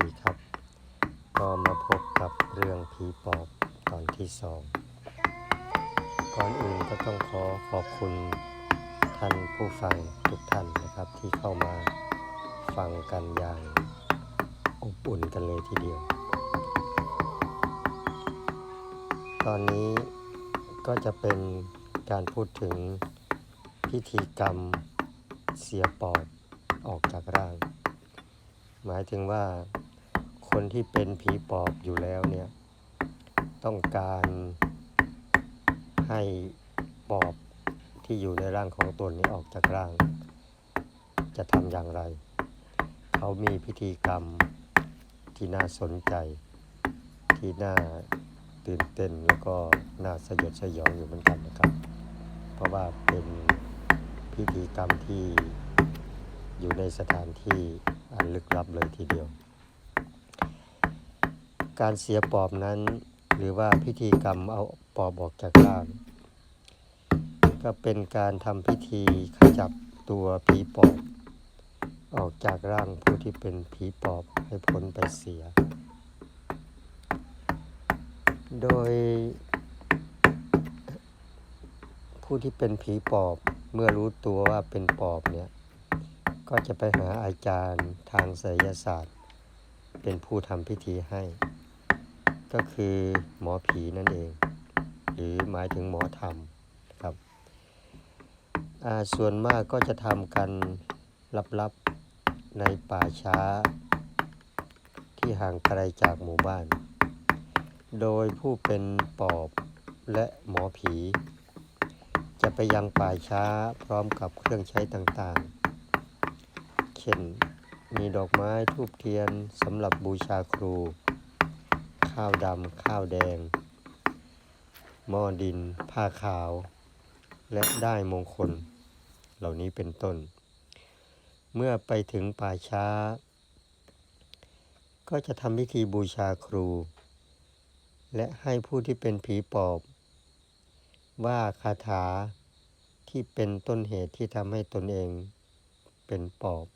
ดีครับ ก็มาพบกับเรื่องผีปอบตอนที่สองก่อนอื่นก็ต้องขอขอบคุณท่านผู้ฟังทุกท่านนะครับ ที่เข้ามาฟังกันอย่างอบอุ่นกันเลยทีเดียว ตอนนี้ก็จะเป็นการพูดถึงพิธีกรรมเสียปอบออกจากร่าง หมายถึงว่า คนที่เป็นผีปอบอยู่แล้วเนี่ย ต้องการให้ปอบที่อยู่ในร่างของตนนี้ออกจากร่าง จะทำอย่างไร เขามีพิธีกรรมที่น่าสนใจ ที่น่าตื่นเต้นแล้วก็น่าสยดสยองอยู่เหมือนกันนะครับ เพราะว่าเป็นพิธีกรรมที่อยู่ในสถานที่อันลึกลับเลยทีเดียว การเสียปอบนั้น หรือว่าพิธีกรรมเอาปอบออกจากร่างก็เป็นการทำพิธีขจัดตัวผีปอบ ออกจากร่างผู้ที่เป็นผีปอบให้พ้นไปเสีย โดย ผู้ที่เป็นผีปอบเมื่อรู้ตัวว่าเป็นปอบเนี่ยก็จะไปหาอาจารย์ทางไสยศาสตร์ เป็นผู้ทำพิธีให้ ก็คือหมอผีนั่นเอง หรือหมายถึงหมอธรรมครับส่วนมากก็จะทำกันลับๆในป่าช้า ที่ห่างไกลจากหมู่บ้าน โดยผู้เป็นปอบและหมอผี จะไปยังป่าช้าพร้อมกับเครื่องใช้ต่างๆ เช่นมีดอกไม้ทูบเทียนสำหรับบูชาครู ข้าวดำ ข้าวแดง หม้อดิน ผ้าขาว และได้มงคล เหล่านี้เป็นต้น เมื่อไปถึงป่าช้า ก็จะทำพิธีบูชาครู และให้ผู้ที่เป็นผีปอบ ว่าคาถาที่เป็นต้นเหตุที่ทำให้ตนเองเป็นปอบ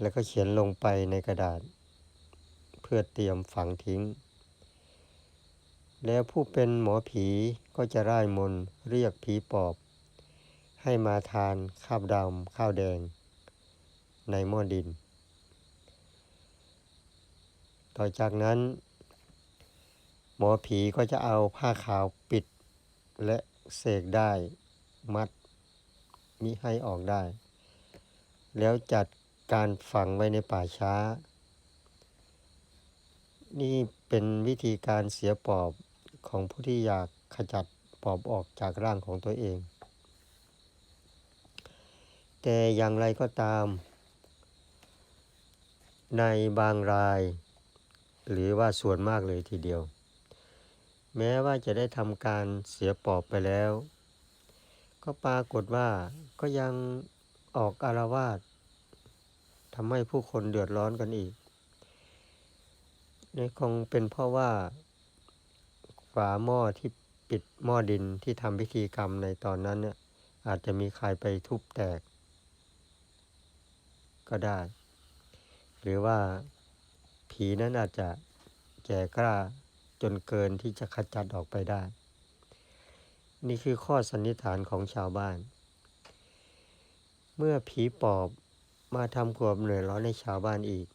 แล้วก็เขียนลงไปในกระดาษ เพื่อเตรียมฝังทิ้ง แล้วผู้เป็นหมอผีก็จะร่ายมนเรียกผีปอบ ให้มาทานข้าวดำข้าวแดง ในหม้อดิน ต่อจากนั้น หมอผีก็จะเอาผ้าขาวปิด และเสกได้มัดมิให้ออกได้ แล้วจัดการฝังไว้ในป่าช้า นี่เป็นวิธีการเสียปอบของผู้ที่อยากขจัดปอบออกจากร่างของตัวเอง แต่อย่างไรก็ตาม ในบางราย หรือว่าส่วนมากเลยทีเดียว แม้ว่าจะได้ทำการเสียปอบไปแล้ว ก็ปรากฏว่าก็ยังออกอารวาสทำให้ผู้คนเดือดร้อนกันอีก นี่คงเป็นเพราะว่าฝาหม้อที่ปิดหม้อดินที่ทำพิธีกรรมในตอนนั้นเนี่ย อาจจะมีใครไปทุบแตก ก็ได้ หรือว่าผีนั้นอาจจะแก่กล้าจนเกินที่จะขจัดออกไปได้ นี่คือข้อสันนิษฐานของชาวบ้าน เมื่อผีปอบมาทำความเหนื่อยร้อนให้ชาวบ้านอีก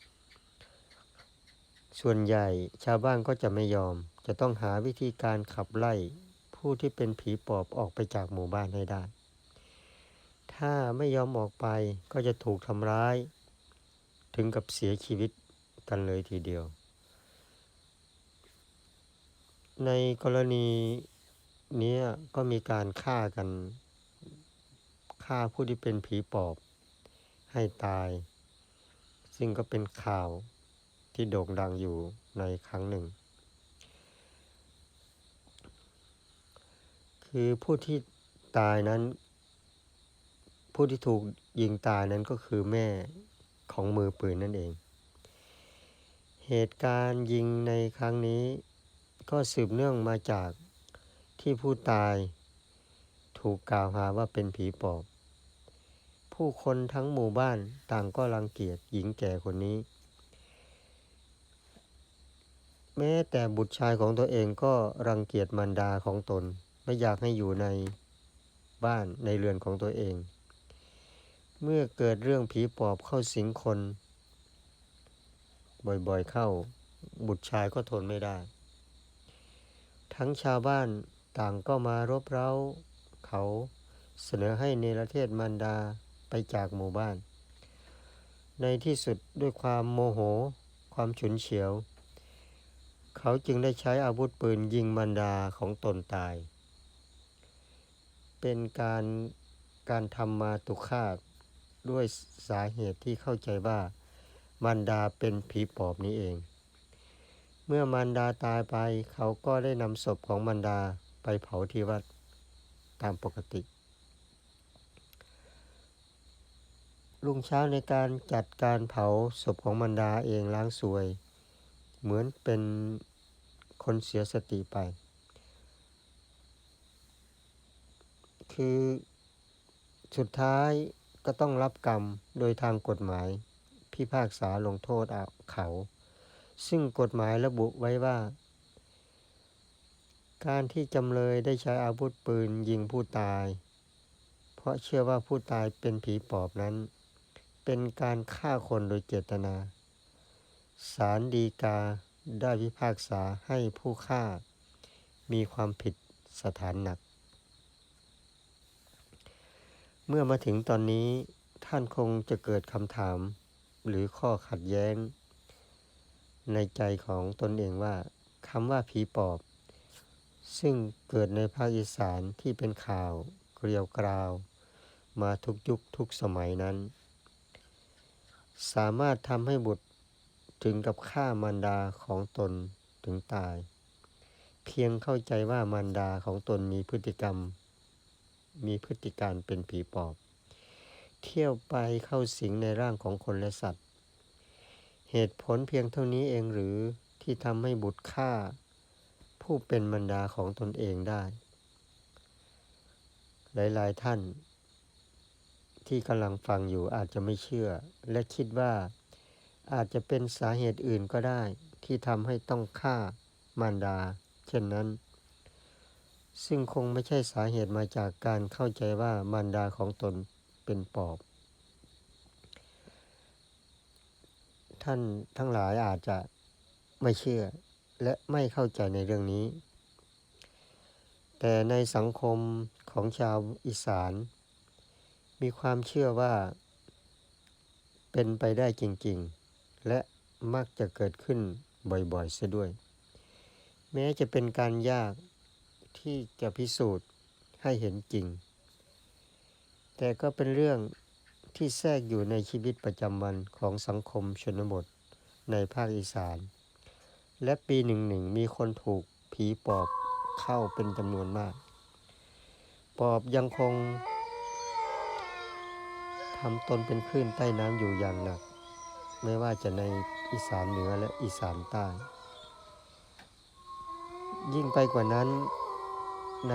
ส่วนใหญ่ชาวบ้านก็จะไม่ยอม จะต้องหาวิธีการขับไล่ผู้ที่เป็นผีปอบออกไปจากหมู่บ้านให้ได้ ถ้าไม่ยอมออกไปก็จะถูกทำร้าย ถึงกับเสียชีวิตกันเลยทีเดียว ในกรณีนี้ก็มีการฆ่ากัน ฆ่าผู้ที่เป็นผีปอบให้ตาย ซึ่งก็เป็นข่าว ที่โด่งดังอยู่ในครั้งหนึ่ง คือผู้ที่ตายนั้น ผู้ที่ถูกยิงตายนั้นก็คือแม่ของมือปืนนั่นเอง เหตุการณ์ยิงในครั้งนี้ ก็สืบเนื่องมาจากที่ผู้ตายถูกกล่าวหาว่าเป็นผีปอบ ผู้คนทั้งหมู่บ้านต่างก็รังเกียจหญิงแก่คนนี้ แม้แต่บุตรชายของตัวเองก็รังเกียจมารดาของตน ไม่อยากให้อยู่ในบ้านในเรือนของตัวเอง เมื่อเกิดเรื่องผีปอบเข้าสิงคน บ่อยๆเข้า บุตรชายก็ทนไม่ได้ ทั้งชาวบ้านต่างก็มารบเร้าเขาเสนอให้เนรเทศมารดาไปจากหมู่บ้าน ในที่สุดด้วยความโมโห ความฉุนเฉียว เขาจึงได้ใช้อาวุธปืนยิงมารดาของตนตาย เป็นการการทำมาตุคาตด้วยสาเหตุที่เข้าใจว่ามารดาเป็นผีปอบนี้เอง เมื่อมารดาตายไปเขาก็ได้นำศพของมารดาไปเผาที่วัดตามปกติ ลุงเช้าในการจัดการเผาศพของมารดาเองล้างสวย เหมือนเป็นคนเสียสติไป คือสุดท้ายก็ต้องรับกรรมโดยทางกฎหมาย พิพากษาลงโทษเอาเขา ซึ่งกฎหมายระบุไว้ว่า การที่จำเลยได้ใช้อาวุธปืนยิงผู้ตาย เพราะเชื่อว่าผู้ตายเป็นผีปอบนั้น เป็นการฆ่าคนโดยเจตนา ศาลฎีกาได้พิพากษาให้ผู้ฆ่า มีความผิดสถานหนัก เมื่อมาถึงตอนนี้ท่านคงจะเกิดคำถาม หรือข้อขัดแย้ง ในใจของตนเองว่าคำว่าผีปอบ ซึ่งเกิดในภาคอีสานที่เป็นข่าวเกลียวกราว มาทุกยุคทุกสมัยนั้น สามารถทำให้บุตร ถึงกับฆ่ามารดาของตนถึงตาย เพียงเข้าใจว่ามารดาของตนมีพฤติกรรม มีพฤติการเป็นผีปอบ เที่ยวไปเข้าสิงในร่างของคนและสัตว์ เหตุผลเพียงเท่านี้เองหรือที่ทำให้บุตรฆ่า ผู้เป็นมารดาของตนเองได้ หลายๆท่านที่กำลังฟังอยู่อาจจะไม่เชื่อ และคิดว่า อาจจะเป็นสาเหตุอื่นก็ได้ ที่ทำให้ต้องฆ่ามารดา เช่นนั้น ซึ่งคงไม่ใช่สาเหตุมาจากการเข้าใจว่ามารดาของตนเป็นปอบ ท่านทั้งหลายอาจจะไม่เชื่อและไม่เข้าใจในเรื่องนี้ แต่ในสังคมของชาวอีสาน มีความเชื่อว่าเป็นไปได้จริง ๆ และมักจะเกิดขึ้นบ่อยๆเสียด้วย แม้จะเป็นการยากที่จะพิสูจน์ให้เห็นจริง แต่ก็เป็นเรื่องที่แทรกอยู่ในชีวิตประจำวันของสังคมชนบทในภาคอีสาน และปีหนึ่งหนึ่งมีคนถูกผีปอบเข้าเป็นจำนวนมาก ปอบยังคงทำตนเป็นคลื่นใต้น้ำอยู่อย่างหนัก ไม่ว่าจะในอีสานเหนือและอีสานใต้ ยิ่งไปกว่านั้นใน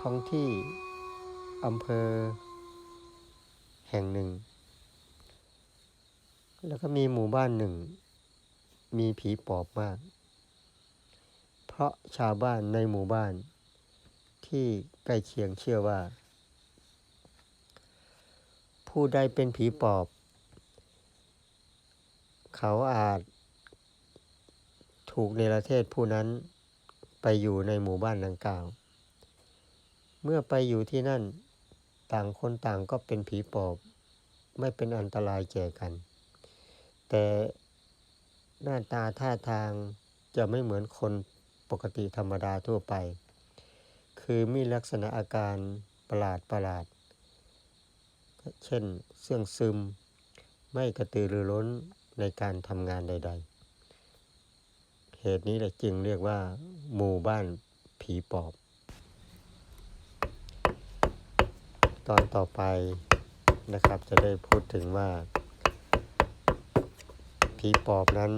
ท้องที่อำเภอ แห่งหนึ่ง แล้วก็มีหมู่บ้านหนึ่ง มีผีปอบมาก เพราะชาวบ้านในหมู่บ้าน ที่ใกล้เคียงเชื่อว่า ผู้ใดเป็นผีปอบ เขาอาจ ถูกเนรเทศผู้นั้นไปอยู่ในหมู่บ้านดังกล่าว เมื่อไปอยู่ที่นั่น ต่างคนต่างก็เป็นผีปอบ ไม่เป็นอันตรายแก่กัน แต่หน้าตาท่าทางจะไม่เหมือนคนปกติธรรมดาทั่วไป คือมีลักษณะอาการประหลาดประหลาด เช่นเสื่องซึม ไม่กระตือรือร้น ในการทำงานใด ๆ เหตุนี้แหละจึงเรียกว่า หมู่บ้านผีปอบ ตอนต่อไปนะครับจะได้พูดถึงว่า ผีปอบนั้น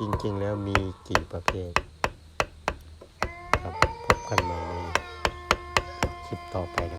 จริงๆแล้วมีกี่ประเภทครับพบกันใหม่ในคลิปต่อไปนะ